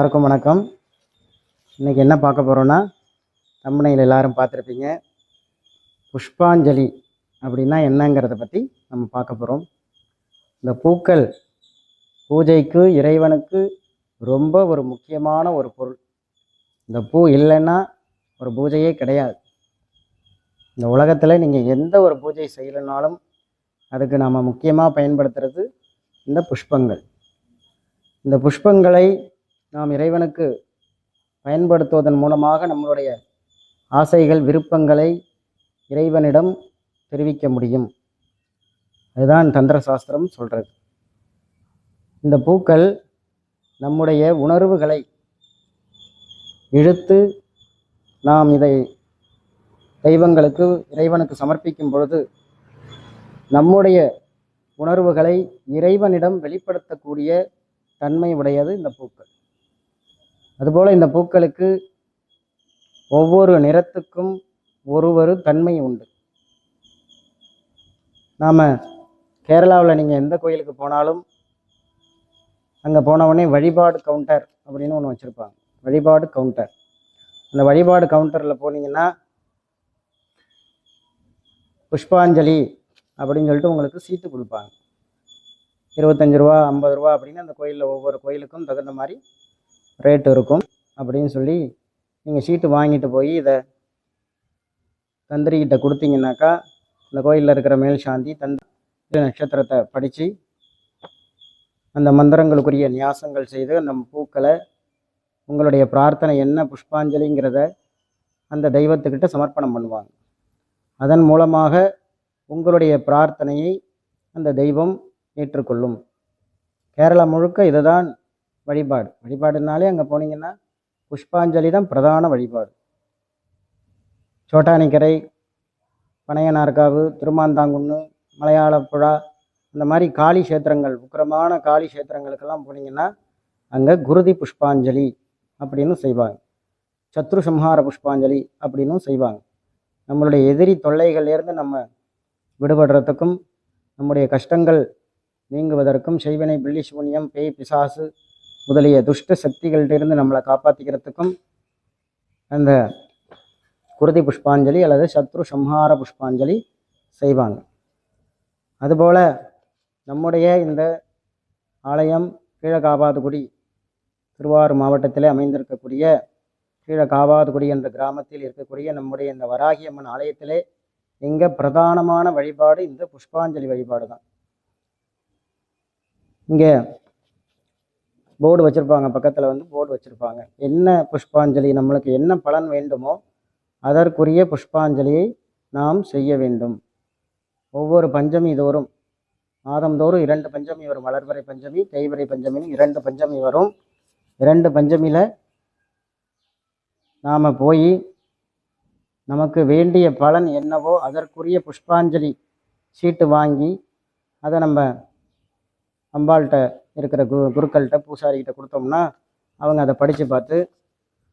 எல்லாருக்கும் வணக்கம். இன்றைக்கி என்ன பார்க்க போகிறோன்னா தம்பனையில் எல்லாரும் பார்த்துருப்பீங்க. புஷ்பாஞ்சலி அப்படின்னா என்னங்கிறத பற்றி நம்ம பார்க்க போகிறோம் இந்த பூக்கள் பூஜைக்கு இறைவனுக்கு ரொம்ப ஒரு முக்கியமான ஒரு பொருள். இந்த பூ இல்லைன்னா ஒரு பூஜையே கிடையாது. இந்த உலகத்தில் நீங்கள் எந்த ஒரு பூஜை செய்யலைனாலும் அதுக்கு நாம் முக்கியமாக பயன்படுத்துறது இந்த புஷ்பங்கள். இந்த புஷ்பங்களை நாம் இறைவனுக்கு பயன்படுத்துவதன் மூலமாக நம்மளுடைய ஆசைகள் விருப்பங்களை இறைவனிடம் தெரிவிக்க முடியும். அதுதான் தந்திர சாஸ்திரம் சொல்கிறது இந்த பூக்கள் நம்முடைய உணர்வுகளை இழுத்து நாம் இதை தெய்வங்களுக்கு இறைவனுக்கு சமர்ப்பிக்கும் பொழுது நம்முடைய உணர்வுகளை இறைவனிடம் வெளிப்படுத்தக்கூடிய தன்மை உடையது இந்த பூக்கள். அதுபோல் இந்த பூக்களுக்கு ஒவ்வொரு நிறத்துக்கும் ஒரு ஒரு தன்மை உண்டு. நாம் கேரளாவில் நீங்கள் எந்த கோயிலுக்கு போனாலும் அங்கே போனவொடனே வழிபாடு கவுண்டர் அப்படின்னு ஒன்று வச்சுருப்பாங்க. வழிபாடு கவுண்டர். அந்த வழிபாடு கவுண்டரில் போனீங்கன்னா புஷ்பாஞ்சலி அப்படின்னு சொல்லிட்டு உங்களுக்கு சீட்டு கொடுப்பாங்க. இருபத்தஞ்சி ரூபா ஐம்பது ரூபா அப்படின்னு அந்த கோயிலில் ஒவ்வொரு கோயிலுக்கும் தகுந்த மாதிரி ரேட் இருக்கும் அப்படின்னு சொல்லி நீங்கள் சீட்டு வாங்கிட்டு போய் இதை தந்திரிக்கிட்ட கொடுத்தீங்கன்னாக்கா இந்த கோயிலில் இருக்கிற மேல் சாந்தி தந்திர நட்சத்திரத்தை படித்து அந்த மந்திரங்களுக்குரிய நியாசங்கள் செய்து அந்த பூக்களை உங்களுடைய பிரார்த்தனை என்ன புஷ்பாஞ்சலிங்கிறத அந்த தெய்வத்துக்கிட்ட சமர்ப்பணம் பண்ணுவாங்க. அதன் மூலமாக உங்களுடைய பிரார்த்தனையை அந்த தெய்வம் ஏற்றுக்கொள்ளும். கேரளா முழுக்க இதுதான் வழிபாடு. வழிபாடுனாலே அங்கே போனீங்கன்னா புஷ்பாஞ்சலி தான் பிரதான வழிபாடு. சோட்டானிக்கரை பனையனார்காவு திருமாந்தாங்குன்னு மலையாளப்புழா இந்த மாதிரி காளி சேத்திரங்கள் உக்கிரமான காளி சேத்திரங்களுக்கெல்லாம் போனீங்கன்னா அங்கே குருதி புஷ்பாஞ்சலி அப்படின்னு செய்வாங்க. சத்ரு சம்ஹார புஷ்பாஞ்சலி அப்படின்னும் செய்வாங்க. நம்மளுடைய எதிரி தொல்லைகள்லேருந்து நம்ம விடுபடுறதுக்கும் நம்முடைய கஷ்டங்கள் நீங்குவதற்கும் செய்வினை பில்லி சூன்யம் பேய் பிசாசு முதலிய துஷ்ட சக்திகள்டிருந்து நம்மளை காப்பாற்றிக்கிறதுக்கும் அந்த குருதி புஷ்பாஞ்சலி அல்லது சத்ரு சம்ஹார புஷ்பாஞ்சலி செய்வாங்க. அதுபோல் நம்முடைய இந்த ஆலயம் கீழகாபாதுகுடி திருவாரூர் மாவட்டத்தில் அமைந்திருக்கக்கூடிய கீழகாபாதுகுடி என்ற கிராமத்தில் இருக்கக்கூடிய நம்முடைய இந்த வராகியம்மன் ஆலயத்திலே இங்கே பிரதானமான வழிபாடு இந்த புஷ்பாஞ்சலி வழிபாடு தான் இங்கே போர்டு வச்சுருப்பாங்க பக்கத்தில் வந்து போர்டு வச்சுருப்பாங்க. என்ன புஷ்பாஞ்சலி நம்மளுக்கு என்ன பலன் வேண்டுமோ அதற்குரிய புஷ்பாஞ்சலியை நாம் செய்ய வேண்டும். ஒவ்வொரு பஞ்சமி தோறும் மாதந்தோறும் இரண்டு பஞ்சமி வரும். வளர்வரை பஞ்சமி தேய்வரை பஞ்சமின்னு இரண்டு பஞ்சமி வரும். இரண்டு பஞ்சமியில் நாம் போய் நமக்கு வேண்டிய பலன் என்னவோ அதற்குரிய புஷ்பாஞ்சலி சீட்டு வாங்கி அதை நம்ம அம்பாள்கிட்ட இருக்கிற குரு குருக்கள்கிட்ட பூசாரிகிட்ட கொடுத்தோம்னா அவங்க அதை படித்து பார்த்து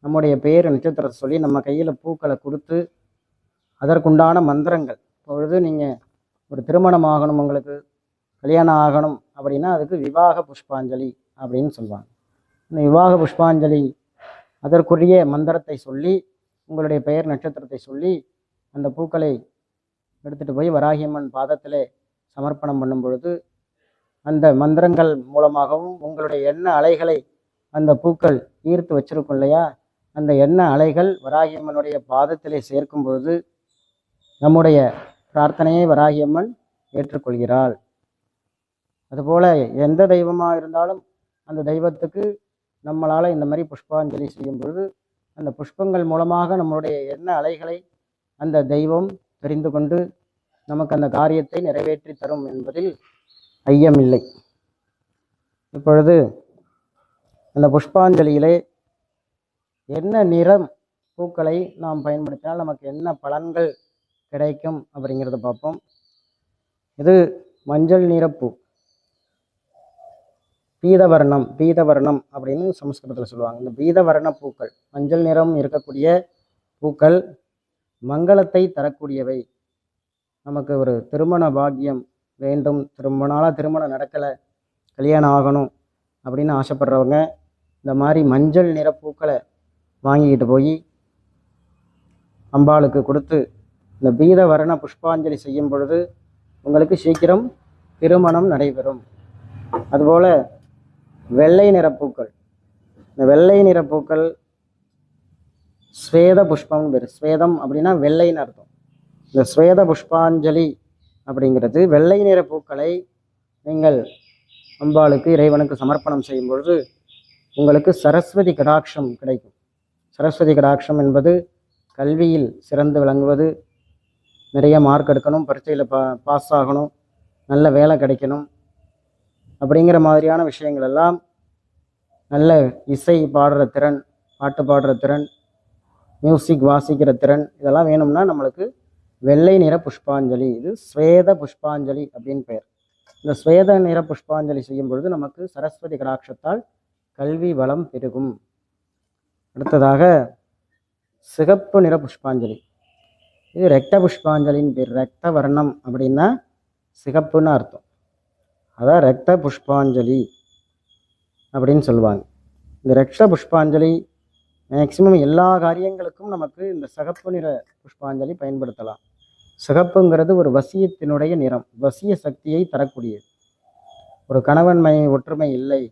நம்முடைய பேர் நட்சத்திரத்தை சொல்லி நம்ம கையில் பூக்களை கொடுத்து அதற்குண்டான மந்திரங்கள். பொழுது நீங்கள் ஒரு திருமணம் ஆகணும் உங்களுக்கு கல்யாணம் ஆகணும் அப்படின்னா அதுக்கு விவாக புஷ்பாஞ்சலி அப்படின்னு சொல்லுவாங்க. இந்த விவாக புஷ்பாஞ்சலி அதற்குரிய மந்திரத்தை சொல்லி உங்களுடைய பெயர் நட்சத்திரத்தை சொல்லி அந்த பூக்களை எடுத்துகிட்டு போய் வராகியம்மன் பாதத்தில் சமர்ப்பணம் பண்ணும் பொழுது அந்த மந்திரங்கள் மூலமாகவும் உங்களுடைய எண்ண அலைகளை அந்த பூக்கள் ஈர்த்து வச்சிருக்கும் இல்லையா? அந்த எண்ண அலைகள் வராகியம்மனுடைய பாதத்திலே சேர்க்கும் பொழுது நம்முடைய பிரார்த்தனையை வராகியம்மன் ஏற்றுக்கொள்கிறாள். அதுபோல் எந்த தெய்வமாக இருந்தாலும் அந்த தெய்வத்துக்கு நம்மளால் இந்த மாதிரி புஷ்பாஞ்சலி செய்யும் பொழுது அந்த புஷ்பங்கள் மூலமாக நம்மளுடைய எண்ண அலைகளை அந்த தெய்வம் தெரிந்து கொண்டு நமக்கு அந்த காரியத்தை நிறைவேற்றி தரும் என்பதில் ஐயமில்லை. இப்பொழுது அந்த புஷ்பாஞ்சலியிலே என்ன நிறம் பூக்களை நாம் பயன்படுத்தினால் நமக்கு என்ன பலன்கள் கிடைக்கும் அப்படிங்கிறத பார்ப்போம். இது மஞ்சள் நிறப்பூ பீதவர்ணம் பீதவர்ணம் அப்படின்னு சமஸ்கிருதத்தில் சொல்லுவாங்க. இந்த பீதவர்ண பூக்கள் மஞ்சள் நிறம் இருக்கக்கூடிய பூக்கள் மங்களத்தை தரக்கூடியவை. நமக்கு ஒரு திருமண பாக்கியம் வேண்டும். ரொம்ப நாளாக திருமணம் நடக்கலை. கல்யாணம் ஆகணும் அப்படின்னு ஆசைப்படுறவங்க இந்த மாதிரி மஞ்சள் நிற பூக்களை வாங்கிக்கிட்டு போய் அம்பாளுக்கு கொடுத்து இந்த பீத வர்ண புஷ்பாஞ்சலி செய்யும் பொழுது உங்களுக்கு சீக்கிரம் திருமணம் நடைபெறும். அதுபோல் வெள்ளை நிற பூக்கள். இந்த வெள்ளை நிற பூக்கள் ஸ்வேத புஷ்பம்னு பேர் ஸ்வேதம் அப்படின்னா வெள்ளைன்னு அர்த்தம். இந்த ஸ்வேத புஷ்பாஞ்சலி அப்படிங்கிறது. வெள்ளை நிற பூக்களை நீங்கள் அம்பாளுக்கு இறைவனுக்கு சமர்ப்பணம் செய்யும் பொழுது உங்களுக்கு சரஸ்வதி கடாட்சம் கிடைக்கும். சரஸ்வதி கடாட்சம் என்பது கல்வியில் சிறந்து விளங்குவது நிறைய மார்க் எடுக்கணும் பரீட்சையில் பா பாஸ் ஆகணும் நல்ல வேலை கிடைக்கணும் அப்படிங்கிற மாதிரியான விஷயங்கள் எல்லாம் நல்ல இசை பாடுற திறன் பாட்டு பாடுற திறன் மியூசிக் வாசிக்கிற திறன் இதெல்லாம் வேணும்னா நம்மளுக்கு வெள்ளை நிற புஷ்பாஞ்சலி. இது ஸ்வேத புஷ்பாஞ்சலி அப்படின்னு பெயர். இந்த ஸ்வேத நிற புஷ்பாஞ்சலி செய்யும் பொழுது நமக்கு சரஸ்வதி கடாட்சத்தால் கல்வி வளம் பெருகும். அடுத்ததாக சிகப்பு நிற புஷ்பாஞ்சலி. இது ரெக்த புஷ்பாஞ்சலின்னு பேர். ரத்த வர்ணம் அப்படின்னா சிகப்புன்னு அர்த்தம். அதான் ரத்த புஷ்பாஞ்சலி அப்படின்னு சொல்லுவாங்க. இந்த ரக்த புஷ்பாஞ்சலி மேக்சிமம் எல்லா காரியங்களுக்கும் நமக்கு இந்த சிகப்பு நிற புஷ்பாஞ்சலி பயன்படுத்தலாம். சிகப்புங்கிறது ஒரு வசியத்தினுடைய நிறம் வசிய சக்தியை தரக்கூடியது. ஒரு கணவன் மனை ஒற்றுமை இல்லை.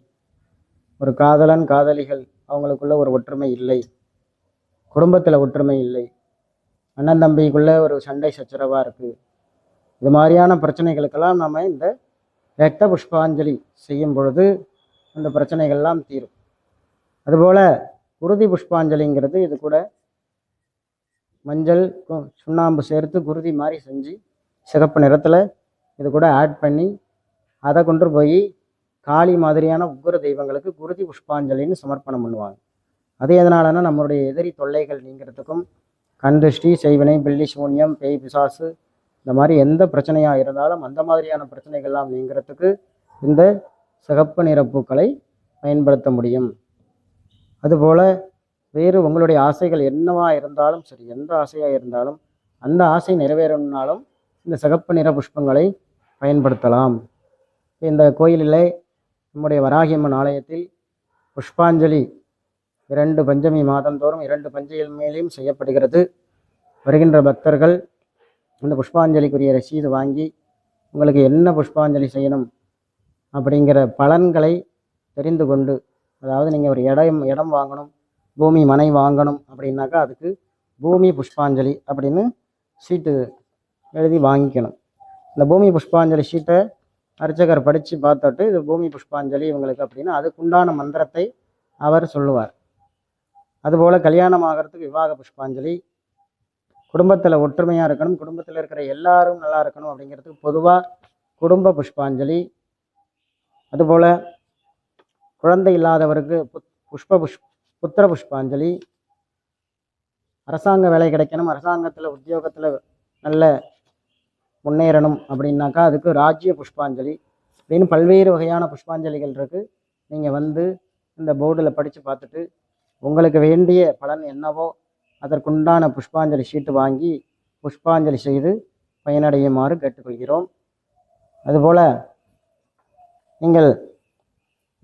ஒரு காதலன் காதலிகள் அவங்களுக்குள்ள ஒரு ஒற்றுமை இல்லை. குடும்பத்தில் ஒற்றுமை இல்லை. அண்ணன் தம்பிக்குள்ளே ஒரு சண்டை சச்சரவாக இருக்குது இது மாதிரியான பிரச்சனைகளுக்கெல்லாம் நம்ம இந்த ரத்த புஷ்பாஞ்சலி செய்யும் பொழுது அந்த பிரச்சனைகள்லாம் தீரும். அதுபோல் உறுதி புஷ்பாஞ்சலிங்கிறது இது கூட மஞ்சள் சுண்ணாம்பு சேர்த்து குருதி மாதிரி செஞ்சு சிகப்பு நிறத்தில் இது கூட ஆட் பண்ணி அதை கொண்டு போய் காளி மாதிரியான உக்ர தெய்வங்களுக்கு குருதி புஷ்பாஞ்சலின்னு சமர்ப்பணம் பண்ணுவாங்க. அது எதனாலன்னா நம்மளுடைய எதிரி தொல்லைகள் நீங்கிறதுக்கும் கண் திருஷ்டி செய்வினை பில்லி சூன்யம் பேய் பிசாசு இந்த மாதிரி எந்த பிரச்சனையாக இருந்தாலும் அந்த மாதிரியான பிரச்சனைகள்லாம் நீங்கிறதுக்கு இந்த சிகப்பு நிற பூக்களை பயன்படுத்த முடியும். அதுபோல் வேறு உங்களுடைய ஆசைகள் என்னவா இருந்தாலும் சரி எந்த ஆசையாக இருந்தாலும் அந்த ஆசை நிறைவேறணும்னாலும் இந்த சிகப்பு நிற புஷ்பங்களை பயன்படுத்தலாம். இந்த கோயிலிலே நம்முடைய வராகியம்மன் ஆலயத்தில் புஷ்பாஞ்சலி இரண்டு பஞ்சமி மாதந்தோறும் இரண்டு பஞ்சையில் மேலேயும் செய்யப்படுகிறது. வருகின்ற பக்தர்கள் அந்த புஷ்பாஞ்சலிக்குரிய ரசீது வாங்கி உங்களுக்கு என்ன புஷ்பாஞ்சலி செய்யணும்? அப்படிங்கிற பலன்களை தெரிந்து கொண்டு அதாவது நீங்கள் ஒரு இடம் இடம் வாங்கணும் பூமி மனை வாங்கணும் அப்படின்னாக்கா அதுக்கு பூமி புஷ்பாஞ்சலி அப்படின்னு சீட்டு எழுதி வாங்கிக்கணும். இந்த பூமி புஷ்பாஞ்சலி சீட்டை அர்ச்சகர் படித்து பார்த்துட்டு இது பூமி புஷ்பாஞ்சலி இவங்களுக்கு அப்படின்னா அதுக்குண்டான மந்திரத்தை அவர் சொல்லுவார். அதுபோல் கல்யாணம் ஆகிறதுக்கு விவாக புஷ்பாஞ்சலி குடும்பத்தில் ஒற்றுமையாக இருக்கணும் குடும்பத்தில் இருக்கிற எல்லாரும் நல்லா இருக்கணும் அப்படிங்கிறதுக்கு பொதுவாக குடும்ப புஷ்பாஞ்சலி அதுபோல் குழந்தை இல்லாதவருக்கு புத் புஷ்ப புஷ் புத்திர புஷ்பாஞ்சலி அரசாங்க வேலை கிடைக்கணும். அரசாங்கத்தில் உத்தியோகத்தில் நல்ல முன்னேறணும் அப்படின்னாக்கா அதுக்கு ராஜ்ய புஷ்பாஞ்சலி அப்படின்னு பல்வேறு வகையான புஷ்பாஞ்சலிகள் இருக்குது நீங்கள் வந்து இந்த போர்டில் படித்து பார்த்துட்டு உங்களுக்கு வேண்டிய பலன் என்னவோ அதற்குண்டான புஷ்பாஞ்சலி ஷீட்டு வாங்கி புஷ்பாஞ்சலி செய்து பயனடையுமாறு கேட்டுக்கொள்கிறோம். அதுபோல் நீங்கள்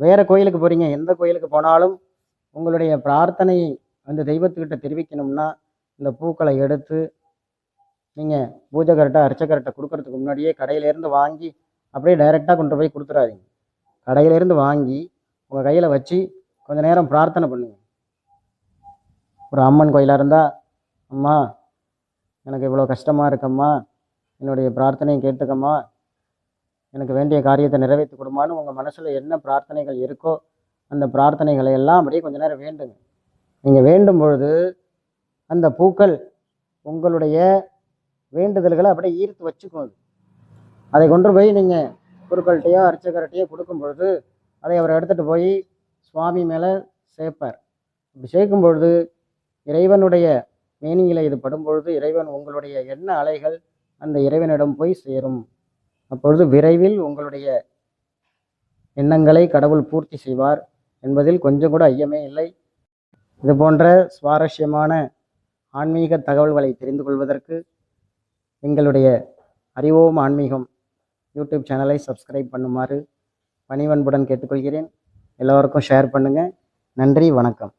வேறு கோயிலுக்கு போகிறீங்க எந்த கோயிலுக்கு போனாலும் உங்களுடைய பிரார்த்தனையை அந்த தெய்வத்துக்கிட்ட தெரிவிக்கணும்னா இந்த பூக்களை எடுத்து நீங்கள் பூஜைக்கர்கிட்ட அர்ச்சகர்கிட்ட கொடுக்கறதுக்கு முன்னாடியே கடையிலேருந்து வாங்கி அப்படியே டைரெக்டாக கொண்டு போய் கொடுத்துறாதீங்க. கடையிலேருந்து வாங்கி உங்கள் கையில் வச்சு கொஞ்ச நேரம் பிரார்த்தனை பண்ணுங்கள் ஒரு அம்மன் கோயிலாக இருந்தால் அம்மா எனக்கு இவ்வளோ கஷ்டமாக இருக்கம்மா. என்னுடைய பிரார்த்தனையை கேட்டுக்கம்மா. எனக்கு வேண்டிய காரியத்தை நிறைவேற்றி கொடுமான்னு உங்கள் மனசில் என்ன பிரார்த்தனைகள் இருக்கோ அந்த பிரார்த்தனைகளை எல்லாம் அப்படியே கொஞ்ச நேரம் வேண்டுங்க. நீங்கள் வேண்டும் பொழுது அந்த பூக்கள் உங்களுடைய வேண்டுதல்களை அப்படியே ஈர்த்து வச்சுக்கும் அது. அதை கொண்டு போய் நீங்கள் குருக்கள்கிட்டயோ அர்ச்சகர்கிட்டையோ கொடுக்கும் பொழுது அதை அவர் எடுத்துகிட்டு போய் சுவாமி மேலே சேர்ப்பார். அப்படி சேர்க்கும் பொழுது இறைவனுடைய மேனியில் இது படும்பொழுது இறைவன் உங்களுடைய எண்ண அலைகள் அந்த இறைவனிடம் போய் சேரும். அப்பொழுது விரைவில் உங்களுடைய எண்ணங்களை கடவுள் பூர்த்தி செய்வார். என்பதில் கொஞ்சம் கூட ஐயமே இல்லை. இது போன்ற சுவாரஸ்யமான ஆன்மீக தகவல்களை தெரிந்து கொள்வதற்கு எங்களுடைய அறிவோம் ஆன்மீகம் யூடியூப் சேனலை சப்ஸ்கிரைப் பண்ணுமாறு பணிவன்புடன் கேட்டுக்கொள்கிறேன். எல்லோருக்கும் ஷேர் பண்ணுங்கள் நன்றி வணக்கம்.